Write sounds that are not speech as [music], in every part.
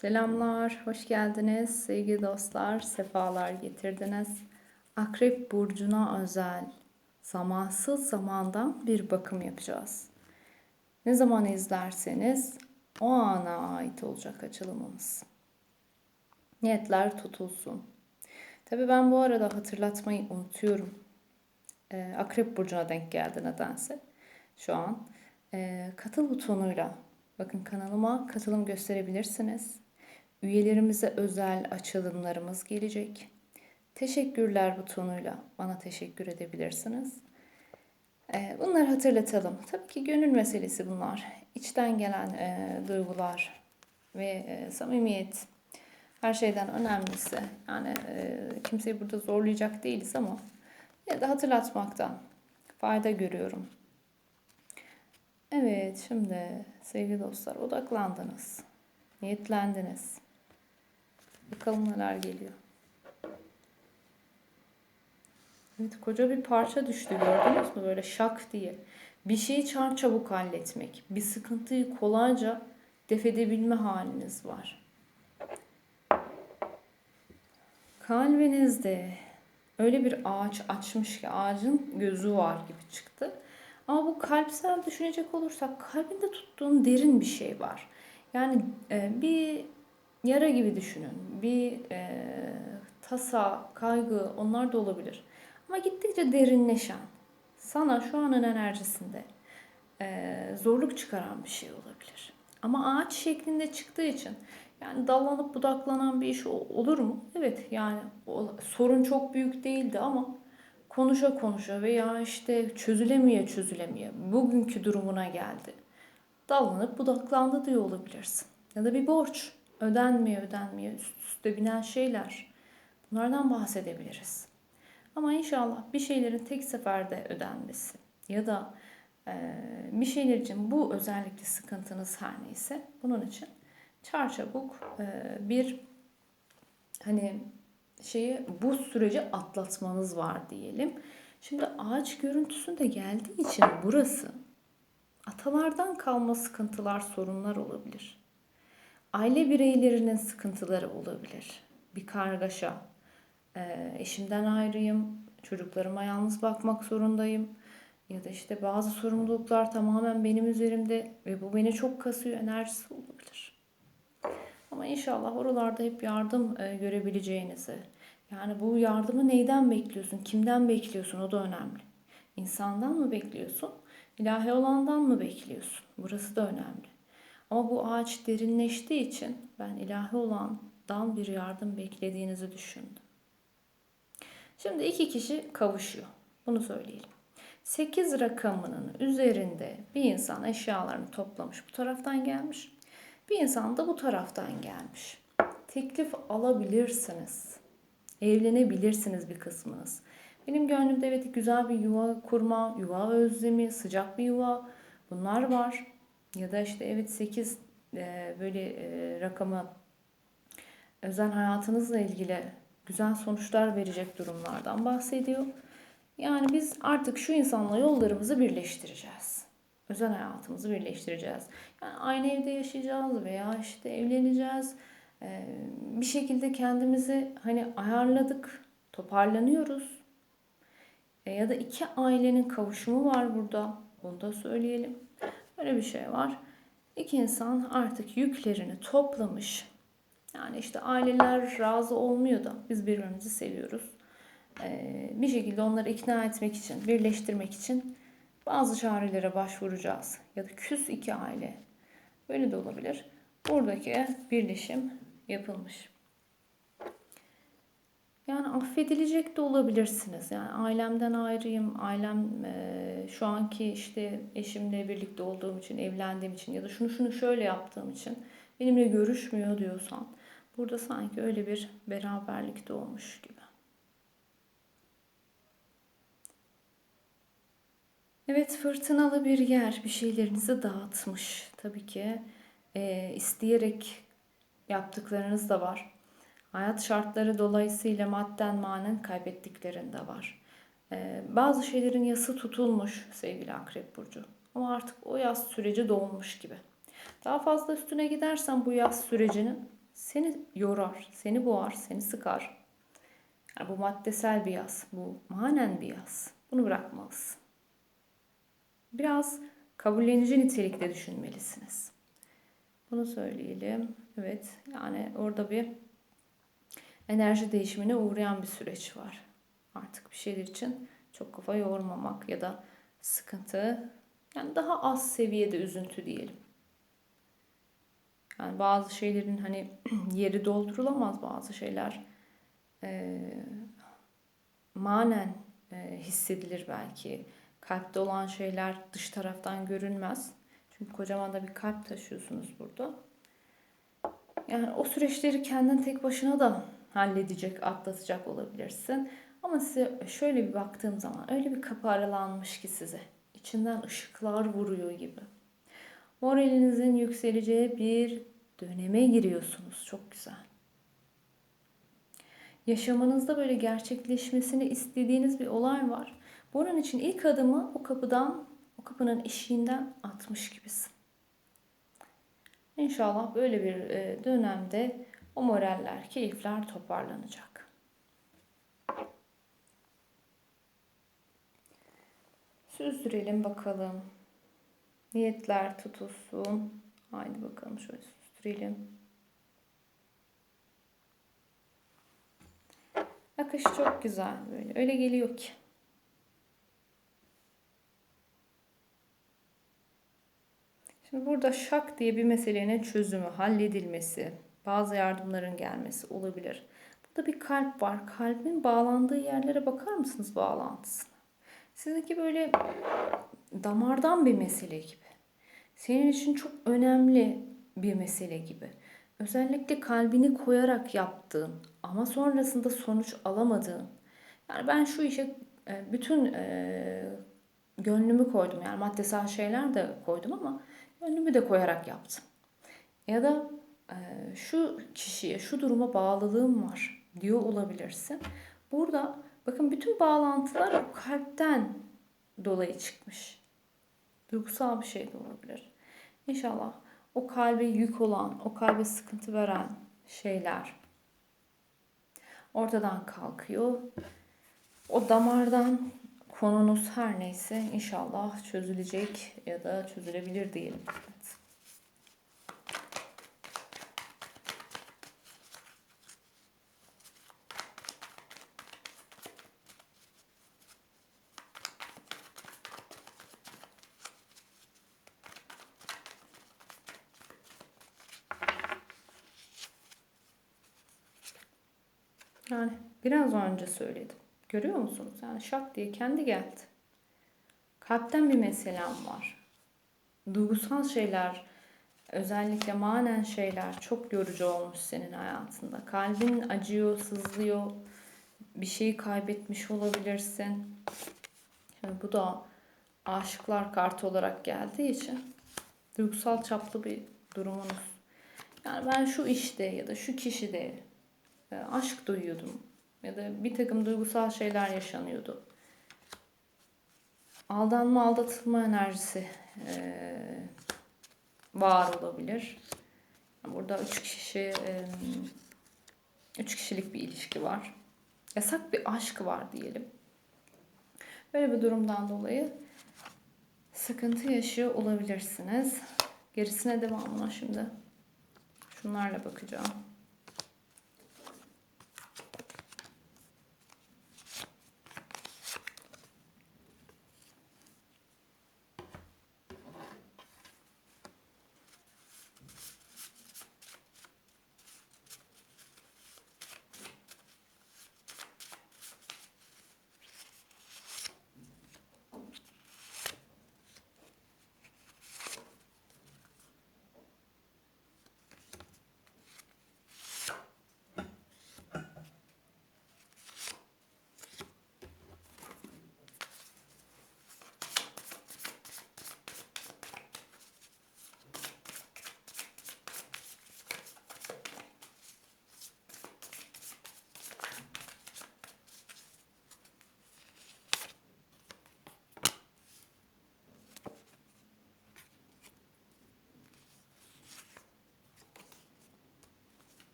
Selamlar, hoş geldiniz sevgili dostlar, sefalar getirdiniz. Akrep burcuna özel zamansız zamandan bir bakım yapacağız. Ne zaman izlerseniz o ana ait olacak açılımımız. Niyetler tutulsun. Tabii ben bu arada hatırlatmayı unutuyorum. Ee, Akrep burcuna denk geldi nedense şu an. Ee, katıl butonuyla bakın kanalıma katılım gösterebilirsiniz. Üyelerimize özel açılımlarımız gelecek. Teşekkürler butonuyla bana teşekkür edebilirsiniz. Ee, bunları hatırlatalım. Tabii ki gönül meselesi bunlar. İçten gelen e, duygular ve e, samimiyet her şeyden önemlisi. Yani e, kimseyi burada zorlayacak değiliz ama ya da hatırlatmaktan fayda görüyorum. Evet, şimdi sevgili dostlar odaklandınız. Niyetlendiniz. Bakalım neler geliyor. Evet, koca bir parça düştü gördünüz mü? Böyle şak diye. Bir şeyi çar çabuk halletmek. Bir sıkıntıyı kolayca def edebilme haliniz var. Kalbinizde öyle bir ağaç açmış ki ağacın gözü var gibi çıktı. Ama bu kalpsel düşünecek olursak kalbinde tuttuğun derin bir şey var. Yani e, bir yara gibi düşünün. Bir e, tasa, kaygı onlar da olabilir. Ama gittikçe derinleşen, sana şu anın enerjisinde e, zorluk çıkaran bir şey olabilir. Ama ağaç şeklinde çıktığı için yani dallanıp budaklanan bir iş olur mu? Evet yani sorun çok büyük değildi ama konuşa konuşa veya işte çözülemeye çözülemeye bugünkü durumuna geldi. Dallanıp budaklandı diye olabilirsin. Ya da bir borç ödenmeye ödenmeye üst üste binen şeyler. Bunlardan bahsedebiliriz. Ama inşallah bir şeylerin tek seferde ödenmesi ya da e, bir şeyler için bu özellikle sıkıntınız her neyse bunun için çarçabuk e, bir hani şeyi bu süreci atlatmanız var diyelim. Şimdi ağaç görüntüsünde geldiği için burası atalardan kalma sıkıntılar, sorunlar olabilir. Aile bireylerinin sıkıntıları olabilir. Bir kargaşa. Ee, eşimden ayrıyım, çocuklarıma yalnız bakmak zorundayım. Ya da işte bazı sorumluluklar tamamen benim üzerimde ve bu beni çok kasıyor enerjisi olabilir. Ama inşallah oralarda hep yardım e, görebileceğinizi. Yani bu yardımı neyden bekliyorsun? Kimden bekliyorsun? O da önemli. İnsandan mı bekliyorsun? İlahi olandan mı bekliyorsun? Burası da önemli. Ama bu ağaç derinleştiği için ben ilahi olandan bir yardım beklediğinizi düşündüm. Şimdi iki kişi kavuşuyor. Bunu söyleyelim. 8 rakamının üzerinde bir insan eşyalarını toplamış bu taraftan gelmiş. Bir insan da bu taraftan gelmiş. Teklif alabilirsiniz. Evlenebilirsiniz bir kısmınız. Benim gönlümde evet güzel bir yuva kurma, yuva özlemi, sıcak bir yuva bunlar var. Ya da işte evet 8 e, böyle e, rakamı özel hayatınızla ilgili güzel sonuçlar verecek durumlardan bahsediyor. Yani biz artık şu insanla yollarımızı birleştireceğiz. Özel hayatımızı birleştireceğiz. Yani aynı evde yaşayacağız veya işte evleneceğiz. Ee, bir şekilde kendimizi hani ayarladık, toparlanıyoruz. E, ya da iki ailenin kavuşumu var burada. Bunu da söyleyelim. Böyle bir şey var. İki insan artık yüklerini toplamış. Yani işte aileler razı olmuyor da biz birbirimizi seviyoruz. Ee, bir şekilde onları ikna etmek için, birleştirmek için bazı çarelere başvuracağız. Ya da küs iki aile. Böyle de olabilir. Buradaki birleşim yapılmış. Yani affedilecek de olabilirsiniz. Yani ailemden ayrıyım, ailem e, şu anki işte eşimle birlikte olduğum için, evlendiğim için ya da şunu şunu şöyle yaptığım için benimle görüşmüyor diyorsan burada sanki öyle bir beraberlik de olmuş gibi. Evet fırtınalı bir yer bir şeylerinizi dağıtmış. Tabii ki e, isteyerek yaptıklarınız da var. Hayat şartları dolayısıyla madden manen kaybettiklerinde var. E, bazı şeylerin yası tutulmuş sevgili Akrep Burcu. Ama artık o yaz süreci dolmuş gibi. Daha fazla üstüne gidersen bu yaz sürecinin seni yorar, seni boğar, seni sıkar. Yani bu maddesel bir yaz, bu manen bir yaz. Bunu bırakmalısın. Biraz kabullenici nitelikte düşünmelisiniz. Bunu söyleyelim. Evet, yani orada bir enerji değişimine uğrayan bir süreç var. Artık bir şeyler için çok kafa yormamak ya da sıkıntı, yani daha az seviyede üzüntü diyelim. Yani bazı şeylerin hani [clears throat] yeri doldurulamaz bazı şeyler e, manen e, hissedilir belki. Kalpte olan şeyler dış taraftan görünmez. Çünkü kocaman da bir kalp taşıyorsunuz burada. Yani o süreçleri kendin tek başına da halledecek, atlatacak olabilirsin. Ama size şöyle bir baktığım zaman öyle bir kapı aralanmış ki size. içinden ışıklar vuruyor gibi. Moralinizin yükseleceği bir döneme giriyorsunuz. Çok güzel. Yaşamınızda böyle gerçekleşmesini istediğiniz bir olay var. Bunun için ilk adımı o kapıdan, o kapının eşiğinden atmış gibisin. İnşallah böyle bir e, dönemde o moraller, keyifler toparlanacak. Süzdürelim bakalım. Niyetler tutulsun. Haydi bakalım şöyle süzdürelim. Akış çok güzel böyle. Öyle geliyor ki. Şimdi burada şak diye bir meselenin çözümü, halledilmesi, bazı yardımların gelmesi olabilir. Burada bir kalp var. Kalbin bağlandığı yerlere bakar mısınız bağlantısına? Sizinki böyle damardan bir mesele gibi. Senin için çok önemli bir mesele gibi. Özellikle kalbini koyarak yaptığın ama sonrasında sonuç alamadığın. Yani ben şu işe e, bütün e, gönlümü koydum. Yani maddesel şeyler de koydum ama gönlümü de koyarak yaptım. Ya da şu kişiye, şu duruma bağlılığım var diyor olabilirsin. Burada bakın bütün bağlantılar kalpten dolayı çıkmış. Duygusal bir şey de olabilir. İnşallah o kalbe yük olan, o kalbe sıkıntı veren şeyler ortadan kalkıyor. O damardan konunuz her neyse inşallah çözülecek ya da çözülebilir diyelim. Evet. Yani biraz önce söyledim. Görüyor musunuz? Yani şak diye kendi geldi. Kalpten bir meselem var. Duygusal şeyler, özellikle manen şeyler çok yorucu olmuş senin hayatında. Kalbin acıyor, sızlıyor. Bir şeyi kaybetmiş olabilirsin. Şimdi bu da aşıklar kartı olarak geldiği için duygusal çaplı bir durumunuz. Yani ben şu işte ya da şu kişide e, aşk duyuyordum ya da bir takım duygusal şeyler yaşanıyordu. Aldanma, aldatılma enerjisi e, var olabilir. Burada üç kişi, e, üç kişilik bir ilişki var. Yasak bir aşk var diyelim. Böyle bir durumdan dolayı sıkıntı yaşıyor olabilirsiniz. Gerisine devamına şimdi şunlarla bakacağım.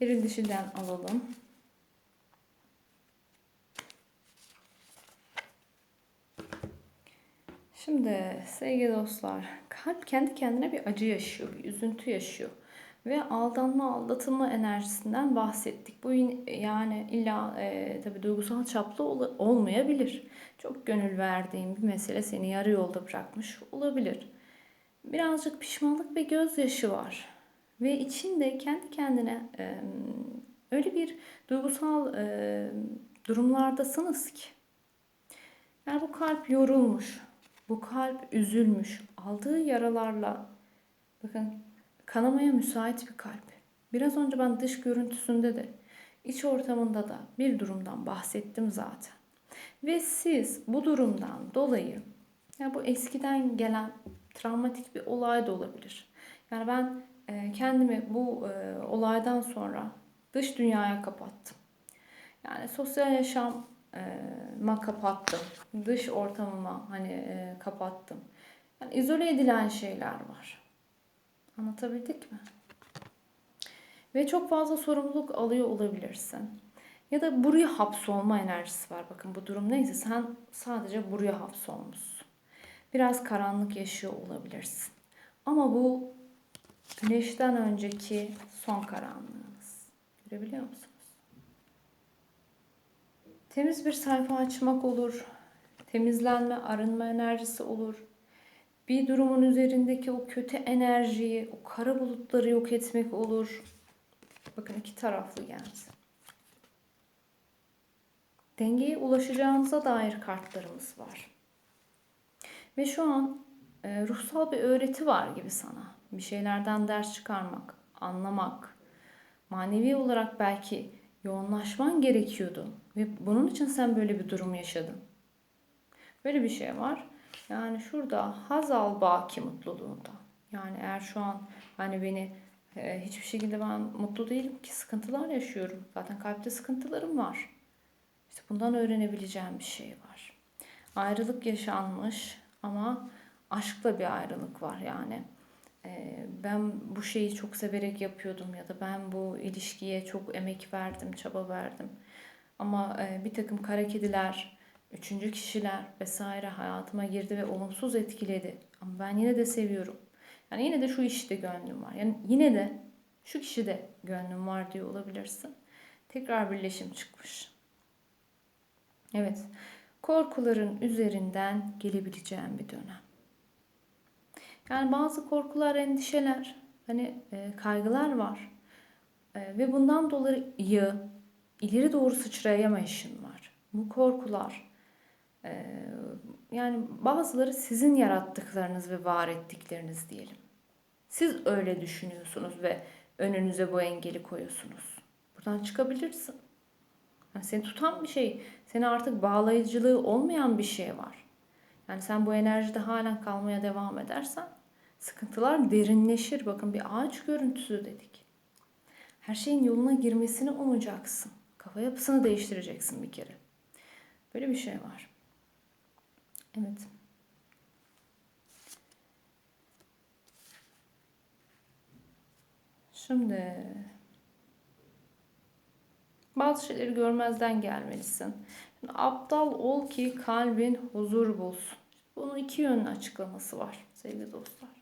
Eril dişilden alalım. Şimdi sevgili dostlar, kalp kendi kendine bir acı yaşıyor, bir üzüntü yaşıyor. Ve aldanma, aldatılma enerjisinden bahsettik. Bu yani illa e, tabii duygusal çaplı ol, olmayabilir. Çok gönül verdiğin bir mesele seni yarı yolda bırakmış olabilir. Birazcık pişmanlık ve gözyaşı var. Ve içinde kendi kendine e, öyle bir duygusal e, durumlardasınız ki. Yani bu kalp yorulmuş, bu kalp üzülmüş, aldığı yaralarla bakın kanamaya müsait bir kalp. Biraz önce ben dış görüntüsünde de iç ortamında da bir durumdan bahsettim zaten. Ve siz bu durumdan dolayı ya bu eskiden gelen travmatik bir olay da olabilir. Yani ben kendimi bu e, olaydan sonra dış dünyaya kapattım. Yani sosyal yaşam ma kapattım. Dış ortamıma hani e, kapattım. Yani izole edilen şeyler var. Anlatabildik mi? Ve çok fazla sorumluluk alıyor olabilirsin. Ya da buraya hapsolma enerjisi var. Bakın bu durum neyse sen sadece buraya hapsolmuşsun. Biraz karanlık yaşıyor olabilirsin. Ama bu güneşten önceki son karanlığınız. Görebiliyor musun? Temiz bir sayfa açmak olur. Temizlenme, arınma enerjisi olur. Bir durumun üzerindeki o kötü enerjiyi, o kara bulutları yok etmek olur. Bakın iki taraflı gelsin. Dengeye ulaşacağınıza dair kartlarımız var. Ve şu an e, ruhsal bir öğreti var gibi sana. Bir şeylerden ders çıkarmak, anlamak, manevi olarak belki yoğunlaşman gerekiyordu. Ve bunun için sen böyle bir durum yaşadın. Böyle bir şey var. Yani şurada haz al baki mutluluğunda. Yani eğer şu an hani beni e, hiçbir şekilde ben mutlu değilim ki sıkıntılar yaşıyorum. Zaten kalpte sıkıntılarım var. İşte bundan öğrenebileceğim bir şey var. Ayrılık yaşanmış ama aşkla bir ayrılık var yani. Ee, ben bu şeyi çok severek yapıyordum ya da ben bu ilişkiye çok emek verdim, çaba verdim. Ama e, bir takım kara kediler, üçüncü kişiler vesaire hayatıma girdi ve olumsuz etkiledi. Ama ben yine de seviyorum. Yani yine de şu işte gönlüm var. Yani yine de şu kişide gönlüm var diye olabilirsin. Tekrar birleşim çıkmış. Evet. Korkuların üzerinden gelebileceğim bir dönem. Yani bazı korkular, endişeler, hani e, kaygılar var. E, ve bundan dolayı ileri doğru sıçrayamayışın var. Bu korkular, e, yani bazıları sizin yarattıklarınız ve var ettikleriniz diyelim. Siz öyle düşünüyorsunuz ve önünüze bu engeli koyuyorsunuz. Buradan çıkabilirsin. Yani seni tutan bir şey, seni artık bağlayıcılığı olmayan bir şey var. Yani sen bu enerjide halen kalmaya devam edersen sıkıntılar derinleşir. Bakın bir ağaç görüntüsü dedik. Her şeyin yoluna girmesini umacaksın. Kafa yapısını değiştireceksin bir kere. Böyle bir şey var. Evet. Şimdi bazı şeyleri görmezden gelmelisin. Şimdi aptal ol ki kalbin huzur bulsun. Bunun iki yönlü açıklaması var sevgili dostlar.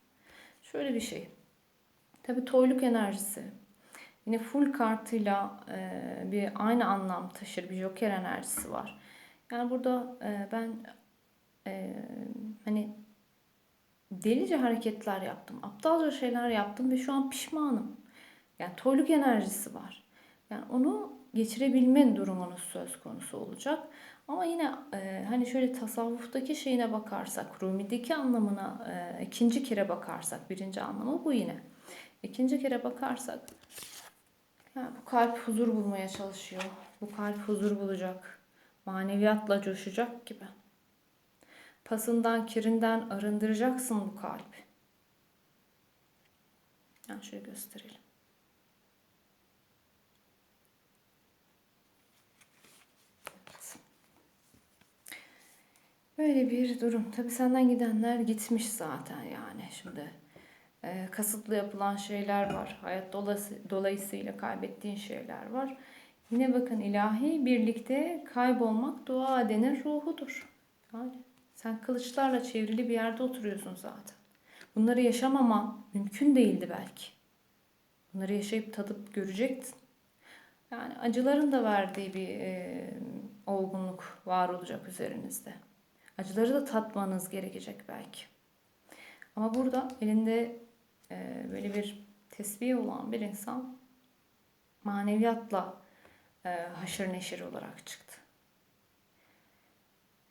Şöyle bir şey. Tabi toyluk enerjisi. Yine full kartıyla e, bir aynı anlam taşır. Bir joker enerjisi var. Yani burada e, ben e, hani delice hareketler yaptım. Aptalca şeyler yaptım ve şu an pişmanım. Yani toyluk enerjisi var. Yani onu geçirebilme durumunuz söz konusu olacak. Ama yine e, hani şöyle tasavvuftaki şeyine bakarsak, Rumi'deki anlamına e, ikinci kere bakarsak, birinci anlamı bu yine. İkinci kere bakarsak yani bu kalp huzur bulmaya çalışıyor. Bu kalp huzur bulacak. Maneviyatla coşacak gibi. Pasından, kirinden arındıracaksın bu kalp. Yani şöyle gösterelim. Böyle bir durum. Tabi senden gidenler gitmiş zaten yani şimdi. e, kasıtlı yapılan şeyler var. Hayat dolası, dolayısıyla kaybettiğin şeyler var. Yine bakın ilahi birlikte kaybolmak dua edenin ruhudur. Yani sen kılıçlarla çevrili bir yerde oturuyorsun zaten. Bunları yaşamaman mümkün değildi belki. Bunları yaşayıp tadıp görecektin. Yani acıların da verdiği bir e, olgunluk var olacak üzerinizde. Acıları da tatmanız gerekecek belki. Ama burada elinde e, böyle bir tesbih olan bir insan maneviyatla e, haşır neşir olarak çıktı.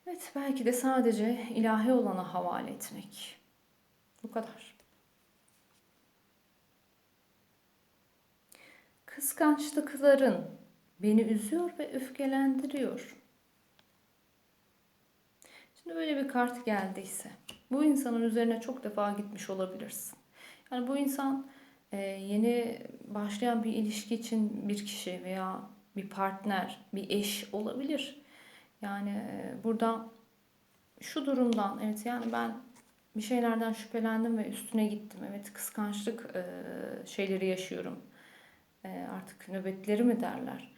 Evet belki de sadece ilahi olana havale etmek. Bu kadar. Kıskançlıkların beni üzüyor ve öfkelendiriyor. Şimdi böyle bir kart geldiyse bu insanın üzerine çok defa gitmiş olabilirsin. Yani bu insan e, yeni başlayan bir ilişki için bir kişi veya bir partner, bir eş olabilir. Yani e, burada şu durumdan evet yani ben bir şeylerden şüphelendim ve üstüne gittim. Evet kıskançlık e, şeyleri yaşıyorum. Artık nöbetleri mi derler.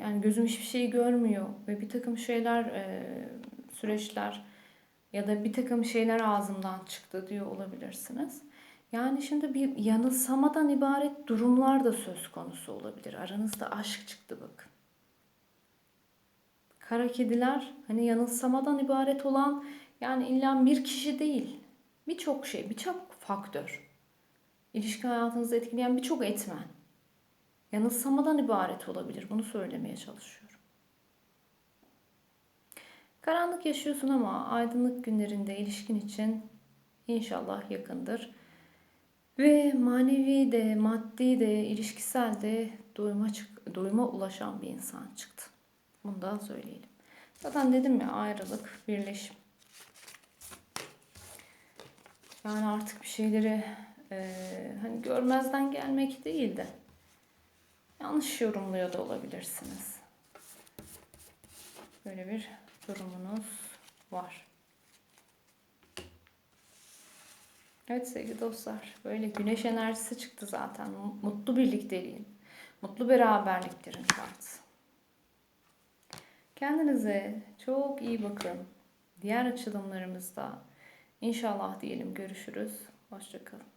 Yani gözüm hiçbir şeyi görmüyor ve bir takım şeyler, süreçler ya da bir takım şeyler ağzımdan çıktı diyor olabilirsiniz. Yani şimdi bir yanılsamadan ibaret durumlar da söz konusu olabilir. Aranızda aşk çıktı bakın. Kara kediler hani yanılsamadan ibaret olan yani illa bir kişi değil. Birçok şey, birçok faktör. İlişki hayatınızı etkileyen birçok etmen. Yanılsamadan ibaret olabilir. Bunu söylemeye çalışıyorum. Karanlık yaşıyorsun ama aydınlık günlerinde ilişkin için inşallah yakındır. Ve manevi de, maddi de, ilişkisel de doyuma, doyuma ulaşan bir insan çıktı. Bunu da söyleyelim. Zaten dedim ya ayrılık, birleşim. Yani artık bir şeyleri e, hani görmezden gelmek değil de yanlış yorumluyor da olabilirsiniz. Böyle bir durumunuz var. Evet sevgili dostlar, böyle güneş enerjisi çıktı zaten. Mutlu birlikteliğin, mutlu beraberliklerin kartı. Kendinize çok iyi bakın. Diğer açılımlarımızda inşallah diyelim görüşürüz. Hoşçakalın.